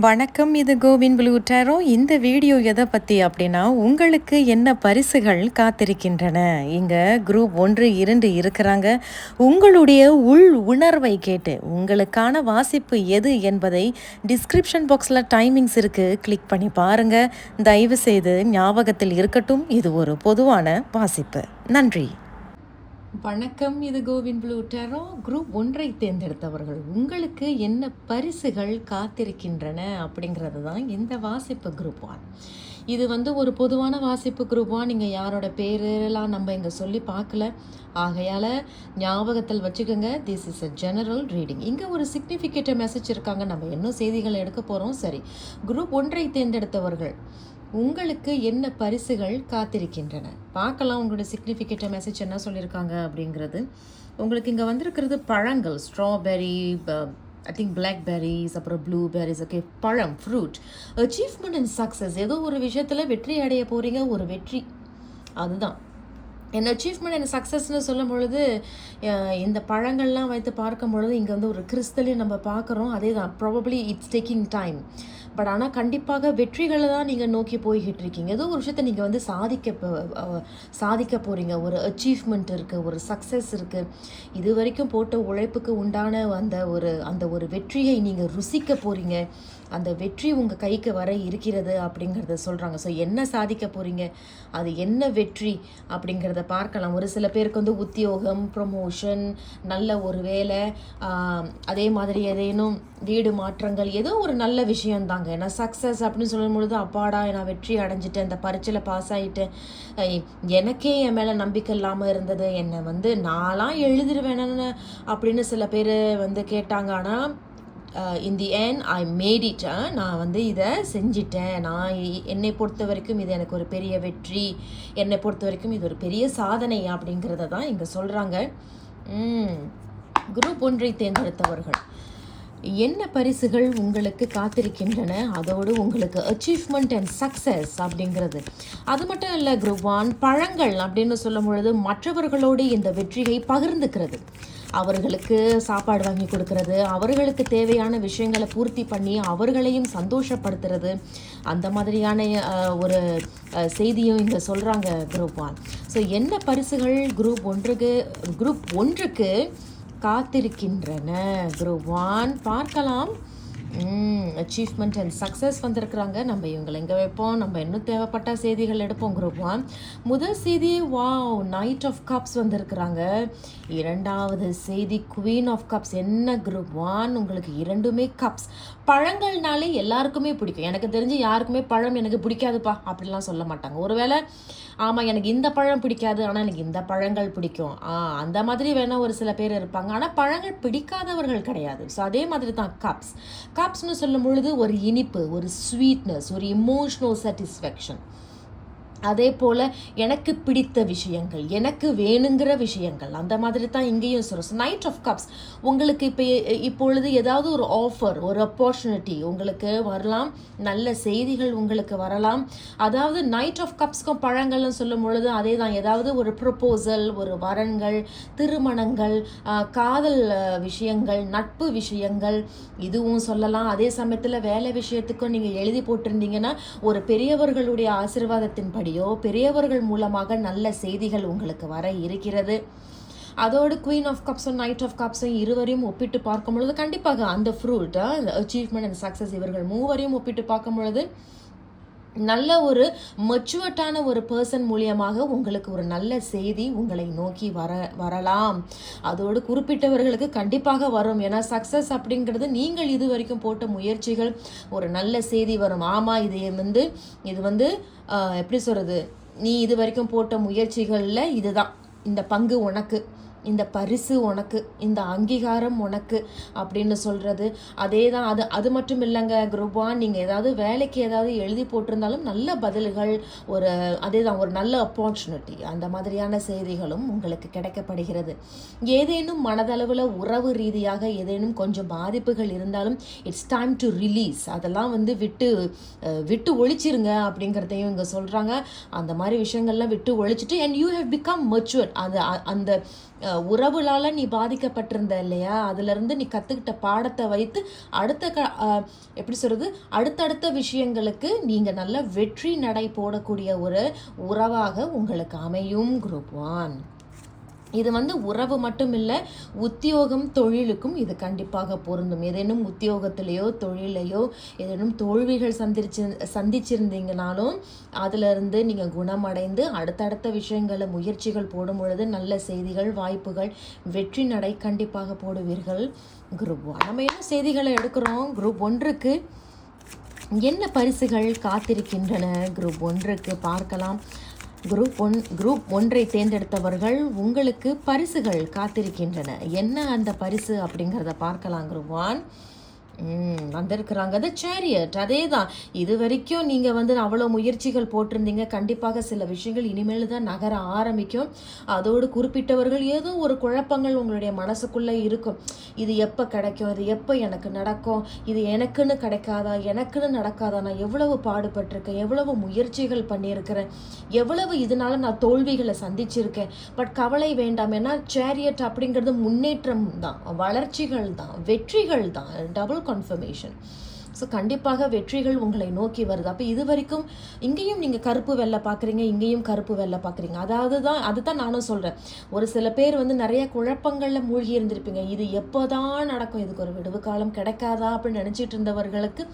வணக்கம் இது கோவின் ப்ளூ டேரோ இந்த வீடியோ எதை பற்றி அப்படின்னா உங்களுக்கு என்ன பரிசுகள் காத்திருக்கின்றன? இங்கே குரூப் ஒன்று இரண்டு இருக்கிறாங்க. உங்களுடைய உள் உணர்வை கேட்டு உங்களுக்கான வாசிப்பு எது என்பதை டிஸ்கிரிப்ஷன் பாக்ஸில் டைமிங்ஸ் இருக்குது கிளிக் பண்ணி பாருங்கள் தயவு செய்து ஞாபகத்தில் இருக்கட்டும். இது ஒரு பொதுவான வாசிப்பு. நன்றி. வணக்கம் இது கோவின் ப்ளூ டேரோ. குரூப் ஒன்றை தேர்ந்தெடுத்தவர்கள் உங்களுக்கு என்ன பரிசுகள் காத்திருக்கின்றன அப்படிங்கிறது தான் இந்த வாசிப்பு குரூப் ஒன் இது வந்து ஒரு பொதுவான வாசிப்பு குரூப்பாக நீங்கள் யாரோட பேரெல்லாம் நம்ம இங்கே சொல்லி பார்க்கல. ஆகையால் ஞாபகத்தில் வச்சுக்கோங்க this is a general reading இங்கே ஒரு சிக்னிஃபிகேட்டிவ் மெசேஜ் இருக்காங்க. நம்ம இன்னும் செய்திகள் எடுக்க போகிறோம் சரி குரூப் ஒன்றை தேர்ந்தெடுத்தவர்கள் உங்களுக்கு என்ன பரிசுகள் காத்திருக்கின்றன? பார்க்கலாம் உங்களோட சிக்னிஃபிகேட்ட மெசேஜ் என்ன சொல்லியிருக்காங்க அப்படிங்கிறது. உங்களுக்கு இங்கே வந்திருக்கிறது பழங்கள். ஸ்ட்ராபெரி ஐ திங்க் பிளாக்பெரிஸ் அப்புறம் ப்ளூபெரிஸ் ஓகே பழம் ஃப்ரூட் அச்சீவ்மெண்ட் அண்ட் சக்ஸஸ் ஏதோ ஒரு விஷயத்தில் வெற்றி அடைய போகிறீங்க ஒரு வெற்றி. அதுதான். என் அச்சீவ்மெண்ட் அண்ட் சக்ஸஸ்னு சொல்லும் பொழுது இந்த பழங்கள்லாம் வைத்து பார்க்கும் பொழுது இங்கே வந்து ஒரு கிறிஸ்தலையும் நம்ம பார்க்குறோம் அதே தான் probably it's taking time but ஆனால் கண்டிப்பாக வெற்றிகளை தான் நீங்கள் நோக்கி போய்கிட்டு இருக்கீங்க. ஏதோ ஒரு விஷயத்தை நீங்கள் வந்து சாதிக்க போ- சாதிக்க போகிறீங்க ஒரு அச்சீவ்மெண்ட் இருக்குது ஒரு சக்ஸஸ் இருக்குது இது வரைக்கும் போட்ட உழைப்புக்கு உண்டான அந்த ஒரு அந்த ஒரு வெற்றியை நீங்கள் ருசிக்க போகிறீங்க அந்த வெற்றி உங்கள் கைக்கு வர இருக்கிறது அப்படிங்கிறத சொல்கிறாங்க ஸோ என்ன சாதிக்க போகிறீங்க அது என்ன வெற்றி அப்படிங்கிறத பார்க்கலாம். ஒரு சில பேருக்கு வந்து உத்தியோகம் ப்ரொமோஷன் நல்ல ஒரு வேலை அதே மாதிரி ஏதேனும் வீடு மாற்றங்கள் ஏதோ ஒரு நல்ல விஷயம்தாங்க. ஏன்னா சக்ஸஸ் அப்படின்னு சொல்லும் பொழுது அப்பாடா நான் வெற்றி அடைஞ்சிட்டேன் இந்த பரீட்சையில் பாஸ் ஆகிட்டேன் எனக்கே என் மேலே நம்பிக்கை இல்லாமல் இருந்தது. என்னை வந்து நான்லாம் எழுதிருவேணுன்னு அப்படின்னு சில பேர் வந்து கேட்டாங்க. ஆனால் இன் தி என் ஐ மேட் இட் நான் வந்து இதை செஞ்சிட்டேன். நான் என்னை பொறுத்த வரைக்கும் இது எனக்கு ஒரு பெரிய வெற்றி. என்னை பொறுத்த வரைக்கும் இது ஒரு பெரிய சாதனை அப்படிங்கிறத தான் இங்கே சொல்கிறாங்க குரூப் ஒன்றை தேர்ந்தெடுத்தவர்கள். என்ன பரிசுகள் உங்களுக்கு காத்திருக்கின்றன? அதோடு உங்களுக்கு அச்சீவ்மெண்ட் அண்ட் சக்ஸஸ் அப்படிங்கிறது. அது மட்டும் இல்லை குரூப் ஒன் பழங்கள் அப்படின்னு சொல்லும் பொழுது மற்றவர்களோடு இந்த வெற்றியை பகிர்ந்துக்கிறது. அவர்களுக்கு சாப்பாடு வாங்கி கொடுக்கறது அவர்களுக்கு தேவையான விஷயங்களை பூர்த்தி பண்ணி அவர்களையும் சந்தோஷப்படுத்துறது. அந்த மாதிரியான ஒரு செய்தியும் இங்கே சொல்கிறாங்க குரூப் ஒன். ஸோ என்ன பரிசுகள் குரூப் ஒன்றுக்கு குரூப் ஒன்றுக்கு காத்திருக்கின்றன? குரூப் ஒன் பார்க்கலாம். அச்சீவ்மெண்ட் அண்ட் சக்ஸஸ் வந்திருக்கிறாங்க. நம்ம இவங்களை எங்கே வைப்போம்? நம்ம இன்னும் தேவைப்பட்ட செய்திகள் எடுப்போம்? குரூப் ஒன் முதல் செய்தி வாவ் நைட் ஆஃப் கப்ஸ் வந்திருக்கிறாங்க. இரண்டாவது செய்தி குவீன் ஆஃப் கப்ஸ் என்ன குரூப் ஒன் உங்களுக்கு இரண்டுமே கப்ஸ் பழங்கள்னாலே எல்லாருக்குமே பிடிக்கும். எனக்கு தெரிஞ்சு யாருக்குமே பழம் எனக்கு பிடிக்காதுப்பா. அப்படிலாம் சொல்ல மாட்டாங்க. ஒருவேளை ஆமாம் எனக்கு இந்த பழம் பிடிக்காது ஆனால் எனக்கு இந்த பழங்கள் பிடிக்கும். ஆ அந்த மாதிரி வேணால் ஒரு சில பேர் இருப்பாங்க. ஆனால் பழங்கள் பிடிக்காதவர்கள் கிடையாது. ஸோ அதே மாதிரி தான் கப்ஸ் கப்ஸ்னு சொல்லும் பொழுது ஒரு இனிப்பு ஒரு ஸ்வீட்னஸ் ஒரு எமோஷ்னல் சாட்டிஸ்ஃபேக்ஷன் அதே போல் எனக்கு பிடித்த விஷயங்கள் எனக்கு வேணுங்கிற விஷயங்கள் அந்த மாதிரி தான் இங்கேயும் சொல்கிறோம் நைட் ஆஃப் கப்ஸ் உங்களுக்கு இப்போ இப்பொழுது ஏதாவது ஒரு ஆஃபர் ஒரு ஆப்பர்ச்சுனிட்டி உங்களுக்கு வரலாம் நல்ல செய்திகள் உங்களுக்கு வரலாம். அதாவது நைட் ஆஃப் கப்ஸ்க்கும் பழங்கள்னு சொல்லும் பொழுது அதே தான் ஏதாவது ஒரு ப்ரொப்போசல் ஒரு வரன்கள் திருமணங்கள் காதல் விஷயங்கள் நட்பு விஷயங்கள் இதுவும் சொல்லலாம். அதே சமயத்தில் வேலை விஷயத்துக்கும் நீங்கள் எழுதி போட்டிருந்தீங்கன்னா ஒரு பெரியவர்களுடைய மூலமாகவோ பெரியவர்கள் மூலமாக நல்ல செய்திகள் உங்களுக்கு வர இருக்கிறது. அதோடு குவீன் ஆஃப் கப்ஸும் நைட் ஆஃப் கப்ஸும் இருவரையும் ஒப்பிட்டு பார்க்கும் பொழுது கண்டிப்பாக அந்த ஃப்ரூட் அச்சீவ்மெண்ட் அண்ட் சக்ஸஸ் இவர்கள் மூவரையும் ஒப்பிட்டு பார்க்கும் பொழுது நல்ல ஒரு மெச்சுவர்டான ஒரு பர்சன் மூலியமாக உங்களுக்கு ஒரு நல்ல செய்தி உங்களை நோக்கி வர வரலாம். அதோடு குறிப்பிட்டவர்களுக்கு கண்டிப்பாக வரும். ஏன்னா சக்ஸஸ் அப்படிங்கிறது நீங்கள் இது வரைக்கும் போட்ட முயற்சிகள் ஒரு நல்ல செய்தி வரும். ஆமாம் இது வந்து இது வந்து எப்படி சொல்கிறது நீ இது வரைக்கும் போட்ட முயற்சிகளில் இதுதான். இந்த பங்கு உனக்கு. இந்த பரிசு உனக்கு இந்த அங்கீகாரம் உனக்கு அப்படின்னு சொல்கிறது அதே தான் அது அது மட்டும் இல்லைங்க குரூப் ஒன் நீங்கள் ஏதாவது வேலைக்கு ஏதாவது எழுதி போட்டிருந்தாலும் நல்ல பதில்கள் ஒரு அதே தான் ஒரு நல்ல ஆப்பர்ச்சுனிட்டி அந்த மாதிரியான செய்திகளும் உங்களுக்கு கிடைக்கப்படுகிறது. ஏதேனும் மனதளவில் உறவு ரீதியாக ஏதேனும் கொஞ்சம் பாதிப்புகள் இருந்தாலும் இட்ஸ் டைம் டு ரிலீஸ் அதெல்லாம் வந்து விட்டு விட்டு ஒழிச்சிருங்க அப்படிங்கிறதையும் இங்கே சொல்கிறாங்க அந்த மாதிரி விஷயங்கள்லாம் விட்டு ஒழிச்சிட்டு and you have become mature அந்த அந்த உறவுகளால் நீ பாதிக்கப்பட்டிருந்த இல்லையா? அதுலேருந்து நீ கற்றுக்கிட்ட பாடத்தை வைத்து அடுத்த க எப்படி சொல்கிறது அடுத்தடுத்த விஷயங்களுக்கு நீங்கள் நல்ல வெற்றி நடை போடக்கூடிய ஒரு உறவாக உங்களுக்கு அமையும் குரூப் ஒன். இது வந்து உறவு மட்டும் இல்லை உத்தியோகம் தொழிலுக்கும் இது கண்டிப்பாக பொருந்தும். ஏதேனும் உத்தியோகத்திலேயோ தொழிலையோ ஏதேனும் தோல்விகள் சந்திச்சு சந்திச்சிருந்தீங்கனாலும் அதிலிருந்து நீங்கள் குணமடைந்து அடுத்தடுத்த விஷயங்களை முயற்சிகள் போடும் பொழுது நல்ல செய்திகள் வாய்ப்புகள் வெற்றி நடை கண்டிப்பாக போடுவீர்கள். Group one. நம்ம என்ன செய்திகளை எடுக்கிறோம்? குரூப் ஒன்றுக்கு என்ன பரிசுகள் காத்திருக்கின்றன? குரூப் ஒன்றுக்கு பார்க்கலாம். குரூப் ஒன் குரூப் ஒன்றை தேர்ந்தெடுத்தவர்கள் உங்களுக்கு பரிசுகள் காத்திருக்கின்றன. என்ன அந்த பரிசு அப்படிங்கிறத பார்க்கலாம் குரூப் ஒன். வந்திருக்கிறாங்க. அது சேரியட் அதே தான் இது வரைக்கும் நீங்கள் வந்து அவ்வளோ முயற்சிகள் போட்டிருந்தீங்க. கண்டிப்பாக சில விஷயங்கள் இனிமேல் தான் நகர ஆரம்பிக்கும். அதோடு குறிப்பிட்டவர்கள் ஏதோ ஒரு குழப்பங்கள் உங்களுடைய மனசுக்குள்ளே இருக்கும். இது எப்போ கிடைக்கும்? இது எப்போ எனக்கு நடக்கும்? இது எனக்குன்னு கிடைக்காதா? எனக்குன்னு நடக்காதா? நான் எவ்வளவு பாடுபட்டிருக்கேன்? எவ்வளவு முயற்சிகள் பண்ணியிருக்கிறேன்? எவ்வளவு இதனால நான் தோல்விகளை சந்திச்சிருக்கேன்? பட் கவலை வேண்டாம். ஏன்னா சேரியட் அப்படிங்கிறது முன்னேற்றம் தான். வளர்ச்சிகள் தான். வெற்றிகள் தான். Double confirmation. ஸோ கண்டிப்பாக வெற்றிகள் உங்களை நோக்கி வருது. அப்போ இது வரைக்கும் இங்கேயும் நீங்கள் கருப்பு வெள்ளை பார்க்குறீங்க இங்கேயும் கருப்பு வெள்ளை பார்க்குறீங்க அதாவது தான் அதுதான் நானும் சொல்கிறேன் ஒரு சில பேர் வந்து நிறைய குழப்பங்களில் மூழ்கி இருந்திருப்பீங்க. இது எப்போ தான் நடக்கும்? இதுக்கு ஒரு விடுவு காலம் கிடைக்காதா அப்படின்னு நினச்சிட்டு இருந்தவர்களுக்கு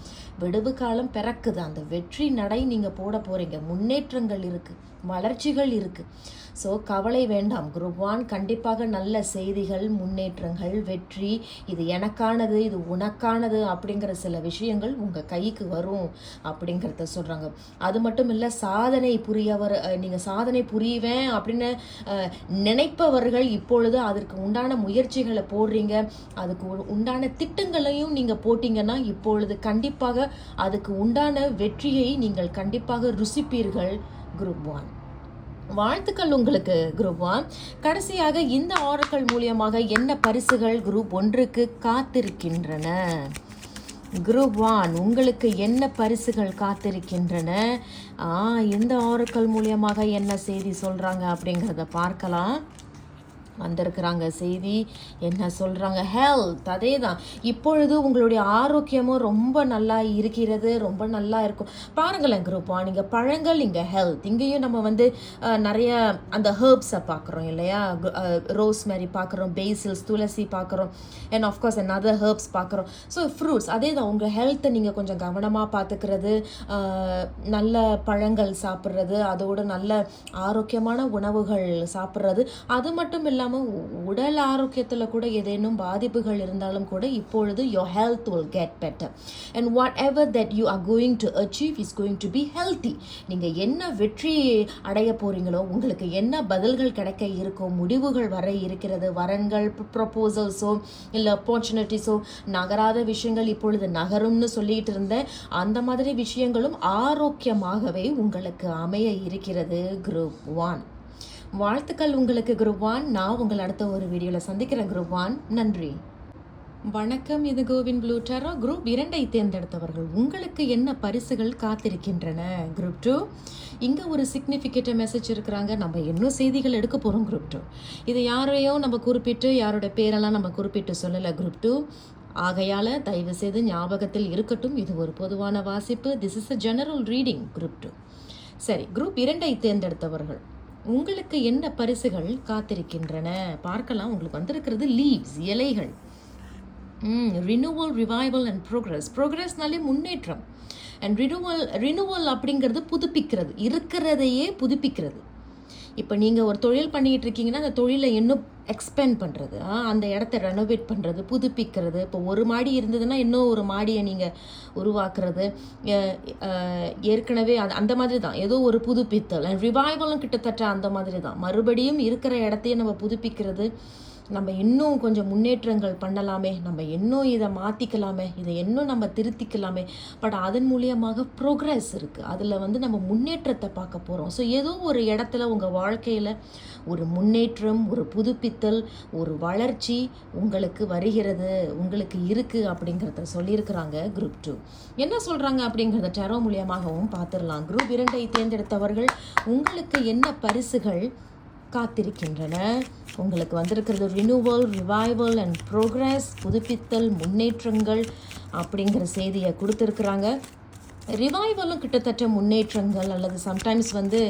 விடுவு காலம் பிறக்குது. அந்த வெற்றி நடை நீங்கள் போட போகிறீங்க முன்னேற்றங்கள் இருக்குது வளர்ச்சிகள் இருக்குது ஸோ கவலை வேண்டாம். குரூப் ஒன் கண்டிப்பாக நல்ல செய்திகள் முன்னேற்றங்கள் வெற்றி இது எனக்கானது இது உனக்கானது அப்படிங்கிற சில விஷயங்கள் உங்கள் கைக்கு வரும் அப்படிங்கிறத சொல்கிறாங்க அது மட்டும் இல்லை சாதனை புரியவர் நீங்கள் சாதனை புரிவேன் அப்படின்னு நினைப்பவர்கள் இப்பொழுது அதற்கு உண்டான முயற்சிகளை போடுறீங்க. அதுக்கு உண்டான திட்டங்களையும் நீங்கள் போட்டிங்கன்னா இப்பொழுது கண்டிப்பாக அதுக்கு உண்டான வெற்றியை நீங்கள் கண்டிப்பாக ருசிப்பீர்கள் குரூப் ஒன் வாழ்த்துக்கள் உங்களுக்கு குரூப் ஒன் கடைசியாக இந்த ஆரக்கள் மூலியமாக என்ன பரிசுகள் குரூப் ஒன்றுக்கு காத்திருக்கின்றன? குரூப் ஒன் உங்களுக்கு என்ன பரிசுகள் காத்திருக்கின்றன? இந்த ஆறுக்கள் மூலியமாக என்ன செய்தி சொல்கிறாங்க அப்படிங்கிறத பார்க்கலாம். வந்திருக்கிறாங்க. செய்தி என்ன சொல்கிறாங்க ஹெல்த் அதே தான் இப்பொழுது உங்களுடைய ஆரோக்கியமும் ரொம்ப நல்லா இருக்கிறது ரொம்ப நல்லா இருக்கும். பாருங்களேன் குரூப்பா நீங்கள் பழங்கள் இங்கே ஹெல்த் இங்கேயும் நம்ம வந்து நிறைய அந்த ஹேர்ப்ஸை பார்க்குறோம் இல்லையா? ரோஸ் மேரி பார்க்குறோம் பேசில்ஸ் துளசி பார்க்குறோம். And of course other herbs பார்க்குறோம். ஸோ ஃப்ரூட்ஸ் அதே தான் உங்கள் ஹெல்த்தை நீங்கள் கொஞ்சம் கவனமாக பார்த்துக்கிறது நல்ல பழங்கள் சாப்பிட்றது அதோட நல்ல ஆரோக்கியமான உணவுகள் சாப்பிட்றது. அது மட்டும் இல்லாமல் உடல் ஆரோக்கியத்தில் கூட ஏதேனும் பாதிப்புகள் இருந்தாலும் கூட இப்பொழுது your health will get better and whatever that you are going to achieve is going to be healthy நீங்கள் என்ன வெற்றி அடைய போறீங்களோ உங்களுக்கு என்ன பதில்கள் கிடைக்க இருக்கோ முடிவுகள் வர இருக்கிறது வரன்கள் ப்ரப்போசல்ஸோ இல்லை ஆப்பர்ச்சுனிட்டிஸோ நகராத விஷயங்கள் இப்பொழுது நகரும்னு சொல்லிட்டு இருந்தேன் அந்த மாதிரி விஷயங்களும் ஆரோக்கியமாகவே உங்களுக்கு அமைய இருக்கிறது குரூப் ஒன் வாழ்த்துக்கள் உங்களுக்கு குரூப் ஒன் நான் உங்களை அடுத்த ஒரு வீடியோவில் சந்திக்கிறேன் குரூப் ஒன் நன்றி. வணக்கம் இது கோவின் ப்ளூ டெரோ. குரூப் இரண்டை தேர்ந்தெடுத்தவர்கள் உங்களுக்கு என்ன பரிசுகள் காத்திருக்கின்றன? Group two. இங்கே ஒரு சிக்னிஃபிகேட்ட மெசேஜ் இருக்கிறாங்க. நம்ம இன்னும் செய்திகள் எடுக்க போகிறோம் குரூப் டூ. இது யாரையும் நம்ம குறிப்பிட்டு யாரோட பேரெல்லாம் நம்ம குறிப்பிட்டு சொல்லலை குரூப் டூ. ஆகையால் தயவு செய்து ஞாபகத்தில் இருக்கட்டும். இது ஒரு பொதுவான வாசிப்பு. This is a general reading group two. சரி குரூப் இரண்டை தேர்ந்தெடுத்தவர்கள். உங்களுக்கு என்ன பரிசுகள் காத்திருக்கின்றன? பார்க்கலாம். உங்களுக்கு வந்திருக்கிறது லீவ்ஸ் இலைகள். ரினுவல் ரிவைவல் அண்ட் ப்ரோக்ரஸ் ப்ரோக்ரஸ்னாலே முன்னேற்றம். அண்ட் ரினுவல் ரினுவல் அப்படிங்கிறது புதுப்பிக்கிறது. இருக்கிறதையே புதுப்பிக்கிறது. இப்போ நீங்கள் ஒரு தொழில் பண்ணிக்கிட்டு இருக்கீங்கன்னா அந்த தொழிலை இன்னும் எக்ஸ்பேண்ட் பண்ணுறது அந்த இடத்த ரெனோவேட் பண்ணுறது புதுப்பிக்கிறது. இப்போ ஒரு மாடி இருந்ததுன்னா இன்னும் ஒரு மாடியை நீங்கள் உருவாக்குறது. ஏற்கனவே அது அந்த மாதிரி தான். ஏதோ ஒரு புதுப்பித்தல். ரிவைவலும் கிட்டத்தட்ட அந்த மாதிரி தான். மறுபடியும் இருக்கிற இடத்தையே நம்ம புதுப்பிக்கிறது. நம்ம இன்னும் கொஞ்சம் முன்னேற்றங்கள் பண்ணலாமே நம்ம இன்னும் இதை மாற்றிக்கலாமே இதை இன்னும் நம்ம திருத்திக்கலாமே. பட் அதன் மூலியமாக ப்ரோக்ரஸ் இருக்குது அதில் வந்து நம்ம முன்னேற்றத்தை பார்க்க போகிறோம் ஸோ ஏதோ ஒரு இடத்துல உங்கள் வாழ்க்கையில் ஒரு முன்னேற்றம் ஒரு புதுப்பித்தல் ஒரு வளர்ச்சி உங்களுக்கு வருகிறது உங்களுக்கு இருக்குது அப்படிங்கிறத சொல்லியிருக்கிறாங்க குரூப் டூ என்ன சொல்கிறாங்க அப்படிங்கிறத டெரோ மூலியமாகவும் பார்த்துடலாம். குரூப் இரண்டை தேர்ந்தெடுத்தவர்கள் உங்களுக்கு என்ன பரிசுகள் காத்திருக்கின்றன. உங்களுக்கு வந்திருக்கிறது ரினூவல் ரிவைவல் அண்ட் ப்ரோக்ரஸ் புதுப்பித்தல் முன்னேற்றங்கள் அப்படிங்கிற செய்தியை கொடுத்துருக்குறாங்க. ரிவைவலும் கிட்டத்தட்ட முன்னேற்றங்கள் அல்லது சம்டைம்ஸ் வந்து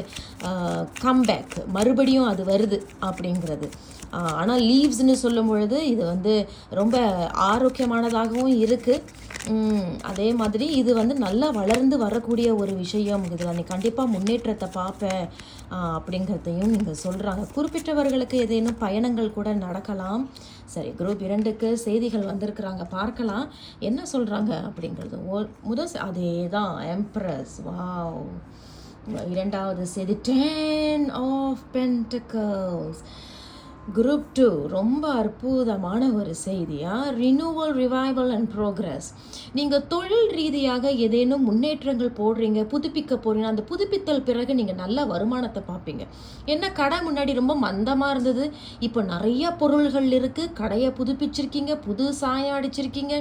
கம்பேக் மறுபடியும் அது வருது அப்படிங்கிறது. ஆனால் லீவ்ஸ்னு சொல்லும் பொழுது இது வந்து ரொம்ப ஆரோக்கியமானதாகவும் இருக்குது அதே மாதிரி இது வந்து நல்லா வளர்ந்து வரக்கூடிய ஒரு விஷயம். இதில் நீ கண்டிப்பாக முன்னேற்றத்தை பார்ப்பேன் அப்படிங்கிறதையும் நீங்கள் சொல்கிறாங்க குறிப்பிட்டவர்களுக்கு ஏதேனும் பயணங்கள் கூட நடக்கலாம். சரி குரூப் இரண்டுக்கு செய்திகள் வந்திருக்கிறாங்க பார்க்கலாம். என்ன சொல்கிறாங்க அப்படிங்கிறது. ஓ- முதல் அதே தான் எம்ப்ரஸ் வாவ் இரண்டாவது செய்தி ten of pentacles group two ரொம்ப அற்புதமான ஒரு செய்தியாக ரினியூவல் ரிவைவல் அண்ட் ப்ரோக்ரஸ் நீங்கள் தொழில் ரீதியாக ஏதேனும் முன்னேற்றங்கள் போடுறீங்க புதுப்பிக்க போகிறீங்க அந்த புதுப்பித்தல் பிறகு நீங்கள் நல்ல வருமானத்தை பார்ப்பீங்க. என்ன கடை முன்னாடி ரொம்ப மந்தமாக இருந்தது? இப்போ நிறைய பொருள்கள் இருக்குது கடையை புதுப்பிச்சிருக்கீங்க புது சாயம் அடிச்சிருக்கீங்க.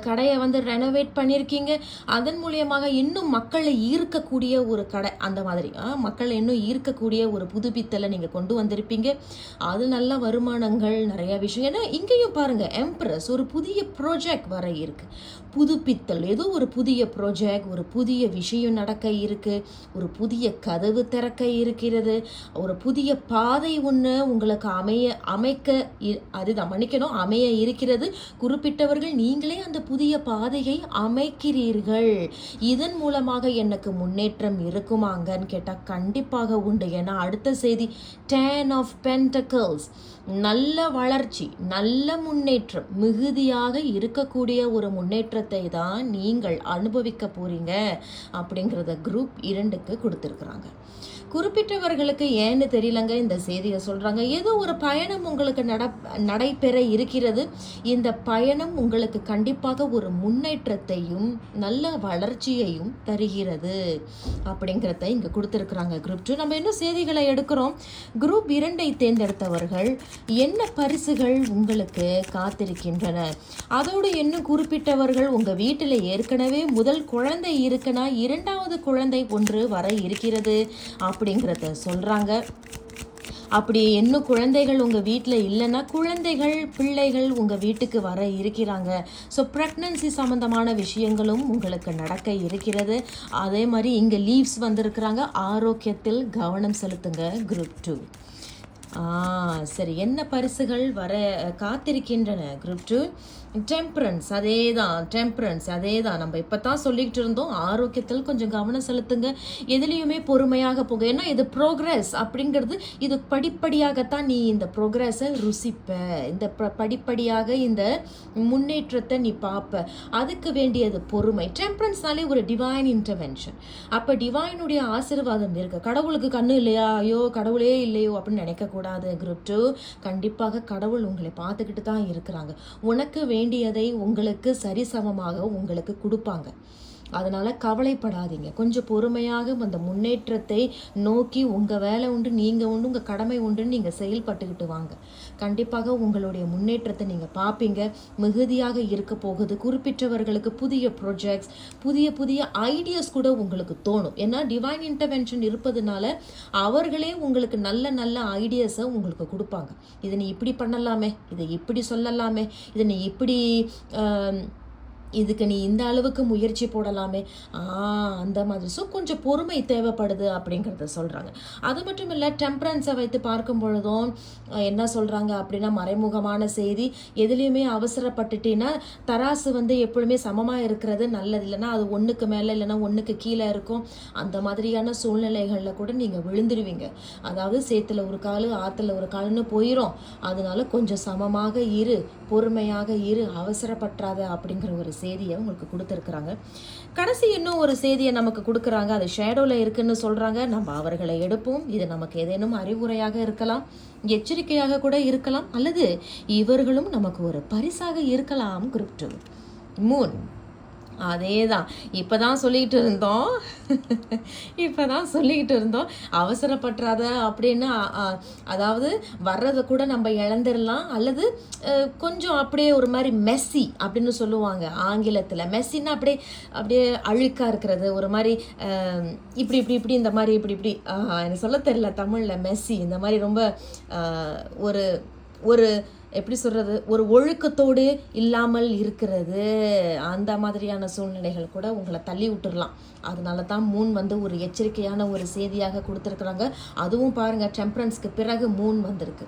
கடையை வந்து ரெனோவேட் பண்ணியிருக்கீங்க அதன் மூலியமாக இன்னும் மக்களை ஈர்க்கக்கூடிய ஒரு கடை அந்த மாதிரி. ஆ, மக்களை இன்னும் ஈர்க்கக்கூடிய ஒரு புதுப்பித்தலை நீங்கள் கொண்டு வந்திருப்பீங்க. அது நல்ல வருமானங்கள் நிறைய விஷயம். ஏன்னா இங்கேயும் பாருங்கள் எம்ப்ரஸ் ஒரு புதிய ப்ராஜெக்ட் வர இருக்குது புதுப்பித்தல். ஏதோ ஒரு புதிய ப்ரொஜெக்ட் ஒரு புதிய விஷயம் நடக்க இருக்கு ஒரு புதிய கதவு திறக்க இருக்கிறது ஒரு புதிய பாதை ஒன்று உங்களுக்கு அமைய அமைக்க இ- அதுதான் மன்னிக்கணும் அமைய இருக்கிறது. குறிப்பிட்டவர்கள் நீங்களே அந்த புதிய பாதையை அமைக்கிறீர்கள். இதன் மூலமாக எனக்கு முன்னேற்றம் இருக்குமாங்கன்னு கேட்டால் கண்டிப்பாக உண்டு. ஏன்னா அடுத்த செய்தி டேன் ஆஃப் பென்டக்கல்ஸ் நல்ல வளர்ச்சி நல்ல முன்னேற்றம் மிகுதியாக இருக்கக்கூடிய ஒரு முன்னேற்றத்தை தான் நீங்கள் அனுபவிக்க போகிறீங்க அப்படிங்கிறத குரூப் இரண்டுக்கு கொடுத்துருக்குறாங்க. குறிப்பிட்டவர்களுக்கு ஏன்னு தெரியலங்க இந்த செய்தியை சொல்கிறாங்க ஏதோ ஒரு பயணம் உங்களுக்கு நட நடைபெற இருக்கிறது. இந்த பயணம் உங்களுக்கு கண்டிப்பாக ஒரு முன்னேற்றத்தையும் நல்ல வளர்ச்சியையும் தருகிறது அப்படிங்கிறத இங்கே கொடுத்துருக்குறாங்க குரூப் டூ நம்ம இன்னும் செய்திகளை எடுக்கிறோம். குரூப் இரண்டை தேர்ந்தெடுத்தவர்கள் என்ன பரிசுகள் உங்களுக்கு காத்திருக்கின்றன? அதோடு இன்னும் குறிப்பிட்டவர்கள் உங்கள் வீட்டில் ஏற்கனவே முதல் குழந்தை இருக்குன்னா இரண்டாவது குழந்தை ஒன்று வர இருக்கிறது. அப்படிங்கிறத சொல்கிறாங்க அப்படி இன்னும் குழந்தைகள் உங்கள் வீட்டில் இல்லைன்னா குழந்தைகள் பிள்ளைகள் உங்கள் வீட்டுக்கு வர இருக்கிறாங்க. ஸோ ப்ரெக்னன்சி சம்மந்தமான விஷயங்களும் உங்களுக்கு நடக்க இருக்கிறது. அதே மாதிரி இங்கே லீவ்ஸ் வந்திருக்கிறாங்க. ஆரோக்கியத்தில் கவனம் செலுத்துங்க குரூப் டூ ஆ சரி. என்ன பரிசுகள் வர காத்திருக்கின்றன குரூப் டூ டெம்பரன்ஸ் அதே தான் டெம்பரன்ஸ் அதே தான் நம்ம இப்போ தான் சொல்லிக்கிட்டு இருந்தோம். ஆரோக்கியத்தில் கொஞ்சம் கவனம் செலுத்துங்க. எதுலேயுமே பொறுமையாக போங்க. ஏன்னா இது ப்ரோக்ரஸ் அப்படிங்கிறது இது படிப்படியாகத்தான் நீ இந்த ப்ரோக்ரஸை ருசிப்ப. இந்த படிப்படியாக இந்த முன்னேற்றத்தை நீ பார்ப்ப அதுக்கு வேண்டியது பொறுமை. டெம்பரன்ஸ்னாலே ஒரு டிவைன் இன்டர்வென்ஷன் அப்போ டிவைனுடைய ஆசீர்வாதம் இருக்குது கடவுளுக்கு கண்ணு இல்லையா? ஐயோ கடவுளே இல்லையோ அப்படின்னு நினைக்கக்கூடாது. குரூப் டூ கண்டிப்பாக கடவுள் உங்களை பார்த்துக்கிட்டு தான் இருக்கிறாங்க. உனக்கு வேண்டியதை உங்களுக்கு சரிசமமாக உங்களுக்கு கொடுப்பாங்க. அதனால் கவலைப்படாதீங்க. கொஞ்சம் பொறுமையாக அந்த முன்னேற்றத்தை நோக்கி உங்கள் வேலை உண்டு நீங்கள் உண்டு உங்கள் கடமை உண்டுன்னு நீங்கள் செயல்பட்டுக்கிட்டு வாங்க. கண்டிப்பாக உங்களுடைய முன்னேற்றத்தை நீங்கள் பார்ப்பீங்க மிகுதியாக இருக்க போகுது. குறிப்பிட்டவர்களுக்கு புதிய ப்ரொஜெக்ட்ஸ் புதிய புதிய ஐடியாஸ் கூட உங்களுக்கு தோணும். ஏன்னா டிவைன் இன்டர்வென்ஷன் இருப்பதுனால அவர்களே உங்களுக்கு நல்ல நல்ல ஐடியாஸை உங்களுக்கு கொடுப்பாங்க. இதை நீ இப்படி பண்ணலாமே இதை இப்படி சொல்லலாமே இதை நீ இப்படி இதுக்கு நீ இந்த அளவுக்கு முயற்சி போடலாமே. ஆ அந்த மாதிரி. ஸோ கொஞ்சம் பொறுமை தேவைப்படுது அப்படிங்கிறத சொல்கிறாங்க அது மட்டும் இல்லை டெம்பரன்ஸை வைத்து பார்க்கும் பொழுதும் என்ன சொல்கிறாங்க அப்படின்னா மறைமுகமான செய்தி. எதுலேயுமே அவசரப்பட்டுட்டீங்கன்னா தராசு வந்து எப்பொழுதுமே சமமாக இருக்கிறது நல்லது. இல்லைன்னா அது ஒன்றுக்கு மேலே இல்லைன்னா ஒன்றுக்கு கீழே இருக்கும். அந்த மாதிரியான சூழ்நிலைகளில் கூட நீங்கள் விழுந்துருவீங்க. அதாவது சேத்துல ஒரு கால் ஆற்றுல ஒரு கால்னு போயிடும் அதனால கொஞ்சம் சமமாக இரு பொறுமையாக இரு அவசரப்பற்றாத அப்படிங்கிற ஒரு செய்தியை உங்களுக்கு கொடுத்துருக்குறாங்க. கடைசி இன்னும் ஒரு செய்தியை நமக்கு கொடுக்குறாங்க. அது ஷேடோவில் இருக்குன்னு சொல்கிறாங்க நம்ம அவர்களை எடுப்போம். இது நமக்கு ஏதேனும் அறிவுரையாக இருக்கலாம். எச்சரிக்கையாக கூட இருக்கலாம். அல்லது இவர்களும் நமக்கு ஒரு பரிசாக இருக்கலாம். Group two moon. அதே தான் இப்போ தான் சொல்லிக்கிட்டு இருந்தோம். இப்போ தான் சொல்லிக்கிட்டு இருந்தோம். அவசரப்பட்டுறாத அப்படின்னு அதாவது வர்றதை கூட நம்ம இழந்துடலாம். அல்லது கொஞ்சம் அப்படியே ஒரு மாதிரி மெஸ்ஸி அப்படின்னு சொல்லுவாங்க ஆங்கிலத்தில். மெஸ்ஸின்னா அப்படியே அப்படியே அழுக்காக இருக்கிறது. ஒரு மாதிரி இப்படி இப்படி இப்படி இந்த மாதிரி இப்படி இப்படி. எனக்கு சொல்ல தெரியல தமிழில் மெஸ்ஸி இந்த மாதிரி ரொம்ப ஒரு ஒரு எப்படி சொல்கிறது ஒரு ஒழுக்கத்தோடு இல்லாமல் இருக்கிறது. அந்த மாதிரியான சூழ்நிலைகள் கூட உங்களை தள்ளி விட்டுடலாம் அதனால தான் மூன் வந்து ஒரு எச்சரிக்கையான ஒரு செய்தியாக கொடுத்துருக்குறாங்க. அதுவும் பாருங்கள் டெம்பரன்ஸ்க்கு பிறகு மூன் வந்திருக்கு.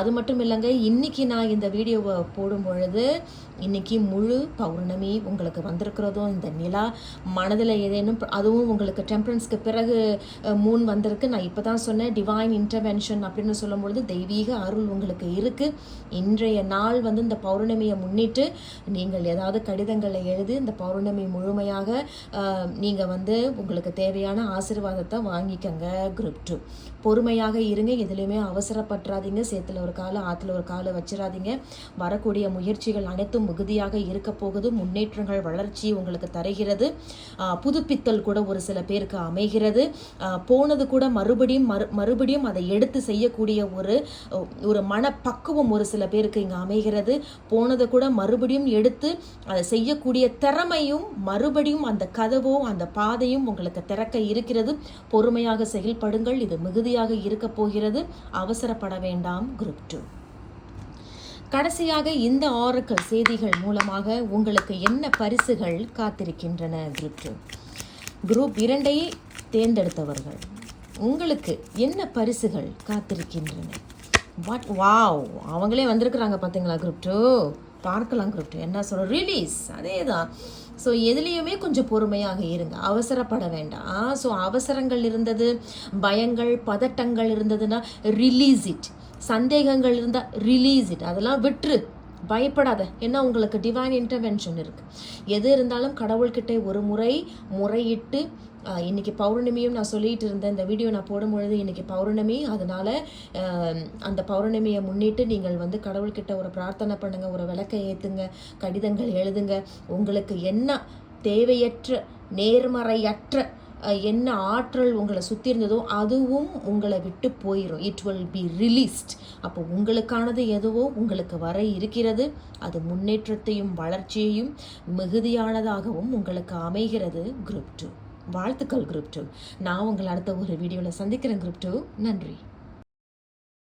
அது மட்டும் இல்லைங்க இன்னைக்கு நான் இந்த வீடியோவை போடும் பொழுது இன்றைக்கி முழு பௌர்ணமி உங்களுக்கு வந்திருக்கிறதும் இந்த நிலா மனதில் ஏதேனும் அதுவும் உங்களுக்கு டெம்பரன்ஸ்க்கு பிறகு மூன் வந்திருக்கு. நான் இப்போ தான் சொன்னேன் டிவைன் இன்டர்வென்ஷன் அப்படின்னு சொல்லும்பொழுது தெய்வீக அருள் உங்களுக்கு இருக்குது இன்றைய நாள் வந்து இந்த பௌர்ணமியை முன்னிட்டு நீங்கள் ஏதாவது கடிதங்களை எழுதி இந்த பௌர்ணமி முழுமையாக நீங்கள் வந்து உங்களுக்கு தேவையான ஆசீர்வாதத்தை வாங்கிக்கங்க குரூப் டூ பொறுமையாக இருங்க எதுலேயுமே அவசரப்பட்டுறாதீங்க. சேத்துல ஒரு காலை ஆற்றுல ஒரு காலை வச்சிடாதீங்க. வரக்கூடிய முயற்சிகள் அனைத்தும் மிகுதியாக இருக்க போகுது. முன்னேற்றங்கள் வளர்ச்சி உங்களுக்கு தருகிறது. புதுப்பித்தல் கூட ஒரு சில பேருக்கு அமைகிறது. போனது கூட மறுபடியும் மறு மறுபடியும் அதை எடுத்து செய்யக்கூடிய ஒரு ஒரு மனப்பக்குவம் ஒரு சில பேருக்கு இங்கே அமைகிறது. போனதை கூட மறுபடியும் எடுத்து அதை செய்யக்கூடிய திறமையும் மறுபடியும் அந்த கதவோ அந்த பாதையும் உங்களுக்கு திறக்க இருக்கிறது. பொறுமையாக செயல்படுங்கள். இது மிகுதி உறுதியாக இருக்க போகிறது. அவசரப்பட வேண்டாம் குரூப் டூ கடைசியாக இந்த ஆரக்கல் செய்திகள் மூலமாக உங்களுக்கு என்ன பரிசுகள் காத்திருக்கின்றன குரூப் டூ குரூப் இரண்டை தேர்ந்தெடுத்தவர்கள் உங்களுக்கு என்ன பரிசுகள் காத்திருக்கின்றன? வாட் வாவ் அவங்களே வந்திருக்கிறாங்க பார்த்தீங்களா குரூப் டூ பார்க்கலாம் குரூப் டூ என்ன சொல்கிறோம் ரிலீஸ் அதே தான் ஸோ எதுலேயுமே கொஞ்சம் பொறுமையாக இருங்க. அவசரப்பட வேண்டாம். ஸோ அவசரங்கள் இருந்தது பயங்கள் பதட்டங்கள் இருந்ததுன்னா ரிலீஸ் இட் சந்தேகங்கள் இருந்தால் ரிலீஸ் இட் அதெல்லாம் விட்டுரு. பயப்படாத. ஏன்னா உங்களுக்கு டிவைன் இன்டர்வென்ஷன் இருக்கு. எது இருந்தாலும் கடவுள்கிட்ட ஒரு முறை முறையிட்டு இன்றைக்கி இன்னைக்கு பௌர்ணமியும் நான் சொல்லிட்டு இருந்தேன். இந்த வீடியோ நான் போடும்பொழுது இன்றைக்கி இன்னைக்கு பௌர்ணமி. அதனால அந்த பௌர்ணமியை முன்னிட்டு நீங்கள் வந்து கடவுள்கிட்ட ஒரு பிரார்த்தனை பண்ணுங்க ஒரு விளக்கை ஏற்றுங்க கடிதங்கள் எழுதுங்க. உங்களுக்கு என்ன தேவையற்ற நேர்மறையற்ற என்ன ஆற்றல் உங்களை சுற்றி இருந்ததோ அதுவும் உங்களை விட்டு போயிடும் இட் வில் பி ரிலீஸ்ட் அப்போ உங்களுக்கானது எதுவோ உங்களுக்கு வர இருக்கிறது. அது முன்னேற்றத்தையும் வளர்ச்சியையும் மிகுதியானதாகவும் உங்களுக்கு அமைகிறது. குரூப் டூ வாழ்த்துக்கள் குரூப் டூ நான் உங்களை அடுத்த ஒரு வீடியோவில் சந்திக்கிறேன் குரூப் டூ நன்றி.